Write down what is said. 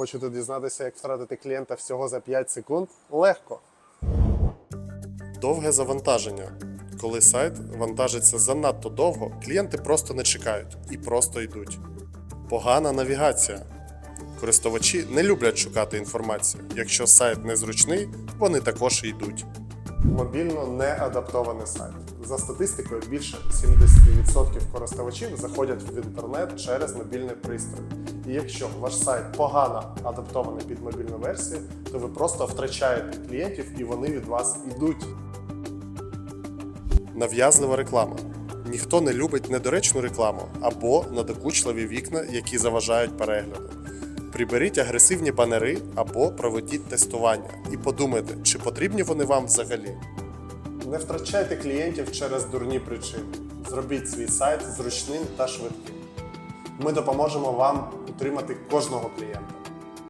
Хочете дізнатися, як втратити клієнта всього за 5 секунд? Легко. Довге завантаження. Коли сайт вантажиться занадто довго, клієнти просто не чекають і просто йдуть. Погана навігація. Користувачі не люблять шукати інформацію. Якщо сайт незручний, вони також йдуть. Мобільно не адаптований сайт. За статистикою, більше 70% користувачів заходять в інтернет через мобільний пристрій. І якщо ваш сайт погано адаптований під мобільну версію, то ви просто втрачаєте клієнтів і вони від вас йдуть. Нав'язлива реклама. Ніхто не любить недоречну рекламу або надокучливі вікна, які заважають перегляду. Приберіть агресивні банери або проведіть тестування і подумайте, чи потрібні вони вам взагалі. Не втрачайте клієнтів через дурні причини. Зробіть свій сайт зручним та швидким. Ми допоможемо вам утримати кожного клієнта.